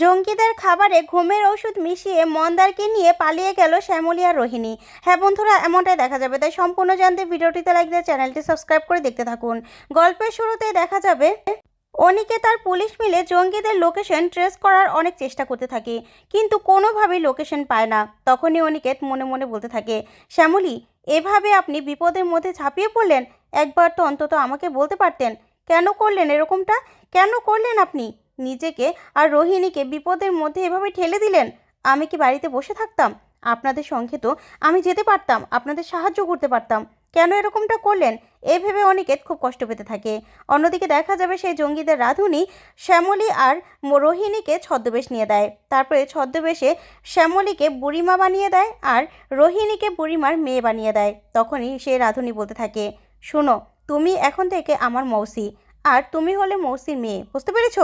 জঙ্গিদের খাবারে ঘুমের ওষুধ মিশিয়ে মন্দারকে নিয়ে পালিয়ে গেল শ্যামলী আর রোহিণী। হ্যাঁ বন্ধুরা, এমনটাই দেখা যাবে। তাই সম্পূর্ণ জানতে ভিডিওটিতে লাইক দিয়ে চ্যানেলটি সাবস্ক্রাইব করে দেখতে থাকুন। গল্পের শুরুতে দেখা যাবে, অনিকে তার পুলিশ মিলে জঙ্গিদের লোকেশন ট্রেস করার অনেক চেষ্টা করতে থাকে। কিন্তু কোনোভাবেই লোকেশন পায় না। তখনই অনিকেত মনে মনে বলতে থাকে, শ্যামলী, এভাবে আপনি বিপদের মধ্যে ঝাঁপিয়ে পড়লেন? একবার তো অন্তত আমাকে বলতে পারতেন। কেন করলেন এরকমটা? কেন করলেন আপনি? নিজেকে আর রোহিণীকে বিপদের মধ্যে এভাবে ঠেলে দিলেন? আমি কি বাড়িতে বসে থাকতাম? আপনাদের সঙ্গে তো আমি যেতে পারতাম, আপনাদের সাহায্য করতে পারতাম। কেন এরকমটা করলেন? এ ভেবে অনিকেত খুব কষ্ট পেতে থাকে। অন্যদিকে দেখা যাবে সেই জঙ্গিদের রাধুনি শ্যামলী আর রোহিণীকে ছদ্মবেশ নিয়ে দেয়। তারপরে ছদ্মবেশে শ্যামলীকে বুড়িমা বানিয়ে দেয় আর রোহিণীকে বুড়িমার মেয়ে বানিয়ে দেয়। তখনই সে রাধুনি বলতে থাকে, শোনো, তুমি এখন থেকে আমার মৌসি, আর তুমি হলে মৌসির মেয়ে, বুঝতে পেরেছ?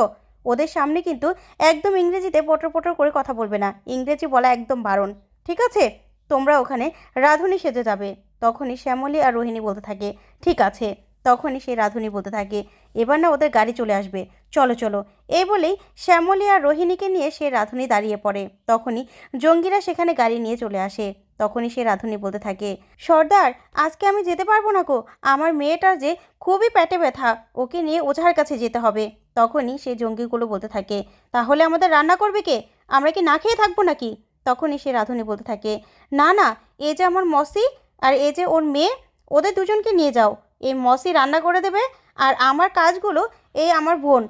ওদের সামনে কিন্তু একদম ইংরেজিতে পটর পটর করে কথা বলবে না। ইংরেজি বলা একদম বারণ। ঠিক আছে? তোমরা ওখানে রাধুনি সেজে যাবে। তখনই শ্যামলী আর রোহিণী বলতে থাকে, ঠিক আছে। তখনই সেই রাধুনি বলতে থাকে, এবার না ওদের গাড়ি চলে আসবে। চলো চলো। এই বলেই শ্যামলী আর রোহিণীকে নিয়ে সে রাধুনি দাঁড়িয়ে পড়ে। তখনই জঙ্গিরা সেখানে গাড়ি নিয়ে চলে আসে। তখনই সে রাধুনি বলতে থাকে, সর্দার, আজকে আমি যেতে পারব না গো। আমার মেয়েটার যে খুবই পেটে ব্যথা, ওকে নিয়ে ওঝার কাছে যেতে হবে। তখনই সে জঙ্গিগুলো বলতে থাকে, তাহলে আমাদের রান্না করবে কে? আমরা কি না খেয়ে থাকব নাকি? তখনই সে রাধুনি বলতে থাকে, না না, এ যে আমার মসি আর এ যে ওর মেয়ে, ওদের দুজনকে নিয়ে যাও। এই মসি রান্না করে দেবে আর আমার কাজগুলো এই আমার বোন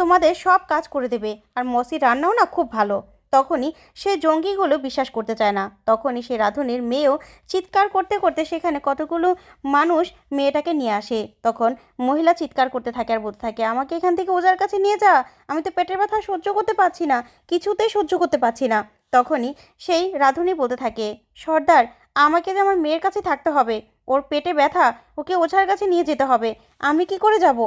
তোমাদের সব কাজ করে দেবে। আর মসি রান্নাও না খুব ভালো। তখনই সে জঙ্গিগুলো বিশ্বাস করতে চায় না। তখনই সে রাধুনির মেয়েও চিৎকার করতে করতে সেখানে কতগুলো মানুষ মেয়েটাকে নিয়ে আসে। তখন মহিলা চিৎকার করতে থাকে আর বলতে থাকে, আমাকে এখান থেকে ওজার কাছে নিয়ে যা। আমি তো পেটের ব্যথা সহ্য করতে পারছি না, কিছুতেই সহ্য করতে পারছি না। তখনই সেই রাধুনি বলতে থাকে, সর্দার, আমাকে যে আমার মেয়ের কাছে থাকতে হবে, ওর পেটে ব্যথা, ওকে ওঝার কাছে নিয়ে যেতে হবে, আমি কি করে যাব?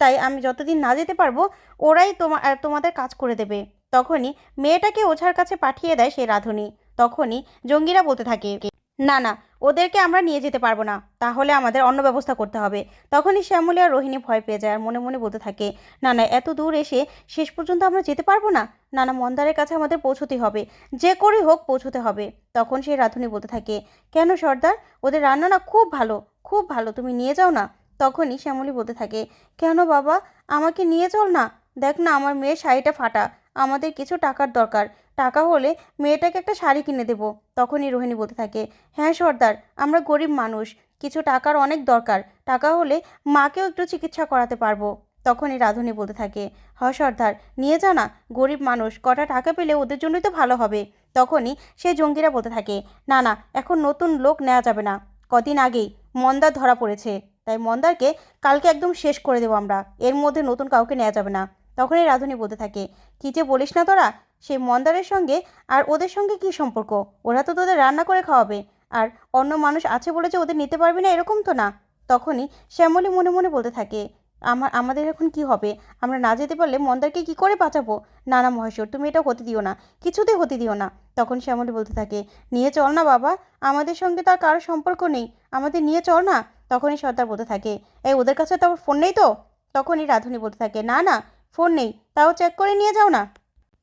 তাই আমি যতদিন না যেতে পারব, ওরাই তোমার তোমাদের কাজ করে দেবে। তখনই মেয়েটাকে ওঝার কাছে পাঠিয়ে দেয় সেই রাধুনি। তখনই জঙ্গিরা বলতে থাকে, না না, ওদেরকে আমরা নিয়ে যেতে পারব না, তাহলে আমাদের অন্য ব্যবস্থা করতে হবে। তখনই শ্যামলী আর রোহিণী ভয় পেয়ে যায় আর মনে মনে বলতে থাকে, না না, এত দূর এসে শেষ পর্যন্ত আমরা যেতে পারব না? না না, মন্দারের কাছে আমাদের পৌঁছতে হবে, যে করে হোক পৌঁছতে হবে। তখন সেই রাধুনি বলতে থাকে, কেন সর্দার? ওদের রান্না না খুব ভালো খুব ভালো, তুমি নিয়ে যাও না। তখনই শ্যামলী বলতে থাকে, কেন বাবা? আমাকে নিয়ে চল না, দেখ না, আমার মেয়ের শাড়িটা ফাটা। আমাদের কিছু টাকার দরকার। টাকা হলে মেয়েটাকে একটা শাড়ি কিনে দেবো। তখনই রোহিণী বলতে থাকে হ্যাঁ সর্দার, আমরা গরিব মানুষ, কিছু টাকার অনেক দরকার। টাকা হলে মাকেও একটু চিকিৎসা করাতে পারব। তখনই রাধুনি বলতে থাকে, হ সর্দার, নিয়ে যা না, গরিব মানুষ, কটা টাকা পেলে ওদের জন্যই তো ভালো হবে। তখনই সে জঙ্গিরা বলতে থাকে, না না, এখন নতুন লোক নেওয়া যাবে না। কদিন আগেই মন্দার ধরা পড়েছে। তাই মন্দারকে কালকে একদম শেষ করে দেবো আমরা। এর মধ্যে নতুন কাউকে নেওয়া যাবে না। তখনই রাধুনি বলতে থাকে, কী যে বলিস না তোরা? সেই মন্দারের সঙ্গে আর ওদের সঙ্গে কী সম্পর্ক? ওরা তো তোদের রান্না করে খাওয়াবে। আর অন্য মানুষ আছে বলে যে ওদের নিতে পারবি না এরকম তো না? তখনই শ্যামলী মনে মনে বলতে থাকে, আমার, আমাদের এখন কি হবে? আমরা না যেতে পারলে মন্দারকে কি করে বাঁচাবো? না না, মহেশ্বর, তুমি এটা হতে দিও না, কিছুতেই হতে দিও না। তখন শ্যামলী বলতে থাকে, নিয়ে চল না বাবা, আমাদের সঙ্গে তার কারও সম্পর্ক নেই, আমাদের নিয়ে চল না। তখনই সর্দার বলতে থাকে, এই, ওদের কাছে তো আবার ফোন নেই তো? তখনই রাধুনি বলতে থাকে, না না ফোন নেই, তাও চেক করে নিয়ে যাও না।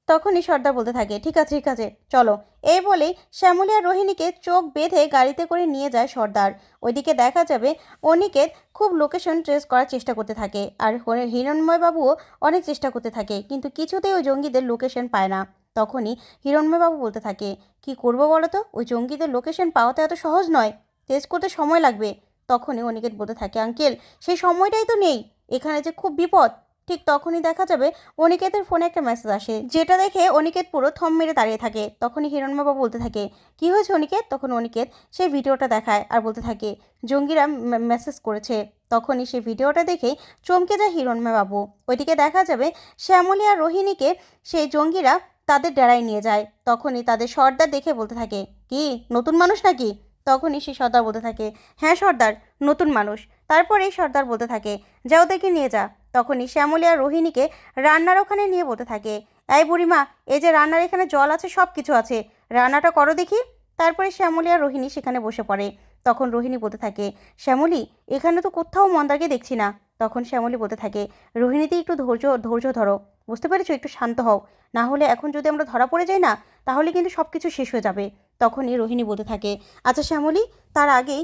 তখনই সর্দার বলতে থাকে, ঠিক আছে ঠিক আছে, চলো। এই বলেই শ্যামলী আর রোহিণীকে চোখ বেঁধে গাড়িতে করে নিয়ে যায় সর্দার। ওইদিকে দেখা যাবে অনিকেত খুব লোকেশন ট্রেস করার চেষ্টা করতে থাকে আর হরে- হিরণময় বাবুও অনেক চেষ্টা করতে থাকে, কিন্তু কিছুতেই ওই জঙ্গিদের লোকেশন পায় না। তখনই হিরণময় বাবু বলতে থাকে, কি করব বলো তো? ওই জঙ্গিদের লোকেশন পাওয়াতে এত সহজ নয় টেস্ট করতে সময় লাগবে। তখনই অনিকেত বলতে থাকে, আঙ্কেল, সেই সময়টাই তো নেই, এখানে যে খুব বিপদ। ঠিক তখনই দেখা যাবে অনিকেতের ফোনে একটা মেসেজ আসে। যেটা দেখে অনিকেত পুরো থম মেরে দাঁড়িয়ে থাকে। তখনই হিরণবাবু বলতে থাকে, কি হয়েছে অনিকেত? তখন অনিকেত সেই ভিডিওটা দেখায় আর বলতে থাকে, জঙ্গিরা মেসেজ করেছে। তখনই সেই ভিডিওটা দেখে চমকে যায় হিরণময় বাবু ওইদিকে দেখা যাবে শ্যামলী আর রোহিণীকে সেই জঙ্গিরা তাদের ডেরায় নিয়ে যায়। তখনই তাদের সর্দার দেখে বলতে থাকে, কি, নতুন মানুষ নাকি? তখনই সেই সর্দার বলতে থাকে হ্যাঁ সর্দার, নতুন মানুষ। তারপরেই সর্দার বলতে থাকে যা ওদেরকে নিয়ে যা। তখনই শ্যামলী আর রোহিণীকে রান্নার ওখানে নিয়ে বলতে থাকে, এই বুড়িমা, এই যে রান্নার এখানে জল আছে সব কিছু আছে, রান্নাটা করো দেখি। তারপরে শ্যামলী আর রোহিণী সেখানে বসে পড়ে। তখন রোহিণী বলতে থাকে, শ্যামলী, এখানে তো কোথাও মন্দারকে দেখছি না। তখন শ্যামলী বলতে থাকে রোহিণীতে একটু ধৈর্য ধৈর্য ধরো, বুঝতে পেরেছ? একটু শান্ত হও। না হলে এখন যদি আমরা ধরা পড়ে যাই না, তাহলে কিন্তু সব কিছু শেষ হয়ে যাবে। তখনই রোহিণী বলতে থাকে আচ্ছা শ্যামলী, তার আগেই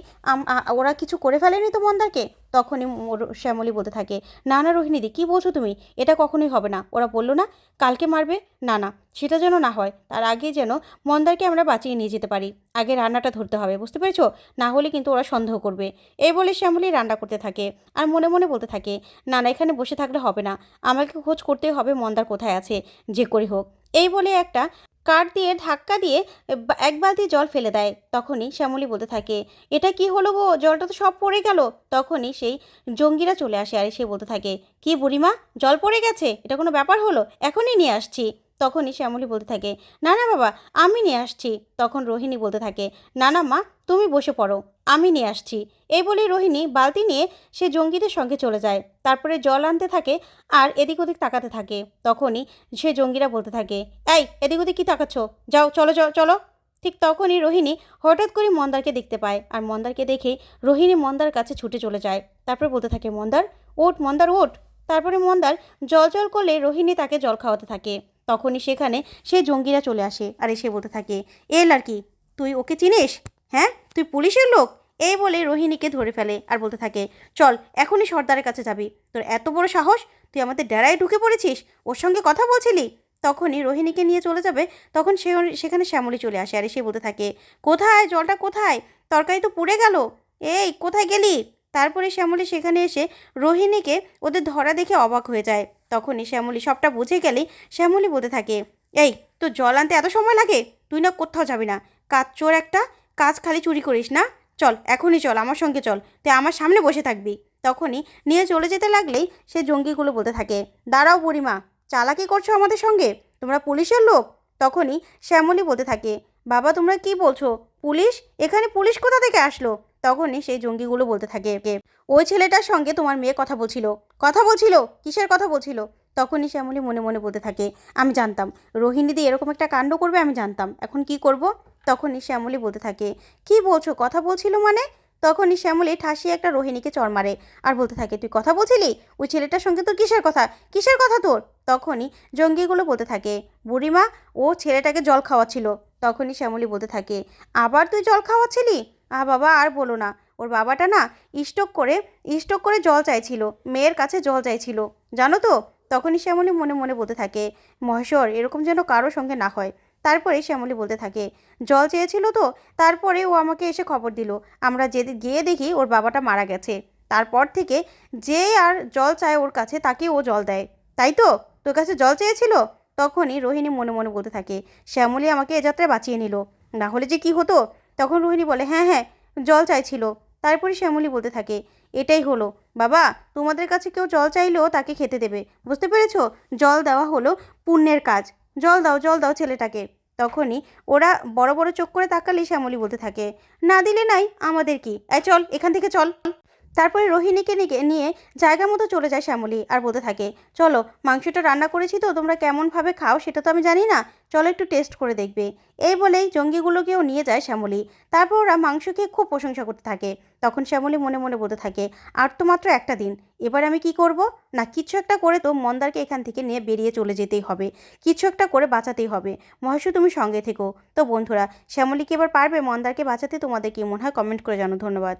ওরা কিছু করে ফেলেনি তো মন্দারকে? তখনই শ্যামলী বলতে থাকে, না না, রোহিণীদি, কী বলছো তুমি? এটা কখনোই হবে না। ওরা বলল, না, কালকে মারবে? না না, সেটা যেন না হয়, তার আগে যেন মন্দারকে আমরা বাঁচিয়ে নিয়ে যেতে পারি। আগে রান্নাটা ধরতে হবে, বুঝতে পেরেছ? না হলে কিন্তু ওরা সন্দেহ করবে। এই বলে শ্যামলী রান্না করতে থাকে আর মনে মনে বলতে থাকে, না না, এখানে বসে থাকলে হবে না। আমাকে খোঁজ করতেই হবে মন্দার কোথায় আছে, যে করে হোক। এই বলে একটা কাঠ দিয়ে ধাক্কা দিয়ে এক বালতি জল ফেলে দেয়। তখনই শ্যামলী বলতে থাকে, এটা কি হলো গো? জলটা তো সব পড়ে গেল। তখনই সেই জঙ্গিরা চলে আসে আর সে বলতে থাকে, কি বুড়িমা, জল পড়ে গেছে? এটা কোনো ব্যাপার হলো? এখনই নিয়ে আসছি। তখনই শ্যামলী বলতে থাকে না না বাবা, আমি নিয়ে আসছি। তখন রোহিণী বলতে থাকে না না মা, তুমি বসে পড়ো, আমি নিয়ে আসছি। এই বলে রোহিণী বালতি নিয়ে সে জঙ্গিদের সঙ্গে চলে যায়। তারপরে জল আনতে থাকে আর এদিক ওদিক তাকাতে থাকে। তখনই সে জঙ্গিরা বলতে থাকে, এই, এদিক ওদিক কী তাকাচ্ছ? যাও, চলো চলো চলো। ঠিক তখনই রোহিণী হঠাৎ করে মন্দারকে দেখতে পায় আর মন্দারকে দেখে রোহিণী মন্দার কাছে ছুটে চলে যায়। তারপরে বলতে থাকে, মন্দার ওট মন্দার ওট তারপরে মন্দার জল জল করলে রোহিণী তাকে জল খাওয়াতে থাকে। তখনই সেখানে সে জঙ্গিরা চলে আসে আর এসে বলতে থাকে, এ কি তুই ওকে চিনিস? হ্যাঁ? তুই পুলিশের লোক? এই বলে রোহিণীকে ধরে ফেলে আর বলতে থাকে, চল, এখনই সর্দারের কাছে যাবি। তোর এত বড় সাহস? তুই আমাদের ডেরায় ঢুকে পড়েছিস? ওর সঙ্গে কথা বলছিলি? তখনই রোহিণীকে নিয়ে চলে যাবে। তখন সে সেখানে শ্যামলী চলে আসে আর এসে বলতে থাকে, কোথায়? জলটা কোথায়? তরকারি তো পুড়ে গেল। এই, কোথায় গেলি? তারপরে শ্যামলী সেখানে এসে রোহিণীকে ওদের ধরা দেখে অবাক হয়ে যায়। তখনই শ্যামলি সবটা বুঝে গেলেই শ্যামলী বলতে থাকে, এই তো জল আনতে এত সময় লাগে? তুই না কোথাও যাবি না। কাজ চোর একটা, কাজ খালি চুরি করিস না। চল, এখনই চল, আমার সঙ্গে চল, তুই আমার সামনে বসে থাকবি। তখনই নিয়ে চলে যেতে লাগলেই সে জঙ্গিগুলো বলতে থাকে, দাঁড়াও বুড়িমা, চালাকি করছ আমাদের সঙ্গে? তোমরা পুলিশের লোক? তখনই শ্যামলী বলতে থাকে, বাবা, তোমরা কি বলছো? পুলিশ? এখানে পুলিশ কোথা থেকে আসলো? তখনই সেই জঙ্গিগুলো বলতে থাকে, "কে? ওই ছেলেটার সঙ্গে তোমার মেয়ে কথা বলছিল। কথা বলছিল? কিসের কথা বলছিল? তখনই শ্যামলী মনে মনে বলতে থাকে, আমি জানতাম। রোহিণী রোহিণীদি এরকম একটা কাণ্ড করবে, আমি জানতাম। এখন কি করব? তখনই শ্যামলী বলতে থাকে, কি বলছো? কথা বলছিল মানে? তখনই শ্যামলী ঠাসিয়ে একটা রোহিণীকে চর মারে আর বলতে থাকে, তুই কথা বলছিলি? ওই ছেলেটার সঙ্গে তোর কিসের কথা? কিসের কথা তোর? তখনই জঙ্গিগুলো বলতে থাকে, বুড়িমা, ও ছেলেটাকে জল খাওয়াচ্ছিল। তখনই শ্যামলী বলতে থাকে, আবার তুই জল খাওয়াচ্ছিলি? আ বাবা, আর বলো না। ওর বাবাটা না স্টক করে স্টক করে জল চাইছিল, মেয়ের কাছে জল চাইছিল। জানো তো, তখনই শ্যামলী মনে মনে বলতে থাকে, মহেশ্বর, এরকম যেন কারোর সঙ্গে না হয়। তারপরে শ্যামলী বলতে থাকে, জল চেয়েছিল তো? তারপরে ও আমাকে এসে খবর দিল, আমরা যে গিয়ে দেখি ওর বাবাটা মারা গেছে। তারপর থেকে যে আর জল চায় ওর কাছে, তাকে ও জল দেয়। তাই তো? তোর কাছে জল চেয়েছিল? তখনই রোহিণী মনে মনে বলতে থাকে, শ্যামলী আমাকে এ যাত্রায় বাঁচিয়ে নিল। না হলে যে কি হতো? তখন রোহিণী বলে হ্যাঁ হ্যাঁ জল চাইছিল। তারপরে শ্যামলী বলতে থাকে, এটাই হলো। বাবা, তোমাদের কাছে কেউ জল চাইলেও তাকে খেতে দেবে। বুঝতে পেরেছ? জল দেওয়া হলো পুণ্যের কাজ। জল দাও জল দাও ছেলেটাকে। তখনই ওরা বড় বড় চোখ করে তাকালে শ্যামলী বলতে থাকে, না দিলে নাই, আমাদের কি? চল, এখান থেকে চল। তারপরে রোহিণীকে নিয়ে জায়গা মতো চলে যায় শ্যামলী আর বলতে থাকে, চলো, মাংসটা রান্না করেছি তো, তোমরা কেমনভাবে খাও সেটা তো আমি জানি না, চলো একটু টেস্ট করে দেখবে। এই বলেই জঙ্গিগুলোকেও নিয়ে যায় শ্যামলী। তারপর ওরা মাংস খেয়ে খুব প্রশংসা করতে থাকে। তখন শ্যামলী মনে মনে বলতে থাকে, আর তো মাত্র একটা দিন, এবার আমি কি করব? না, কিছু একটা করে তো মন্দারকে এখান থেকে নিয়ে বেরিয়ে চলে যেতেই হবে, কিছু একটা করে বাঁচাতেই হবে। মহেশু, তুমি সঙ্গে থেকো। তো বন্ধুরা শ্যামলী কি এবার পারবে মন্দারকে বাঁচাতে, তোমাদের কি মনে হয় কমেন্ট করে জানো। ধন্যবাদ।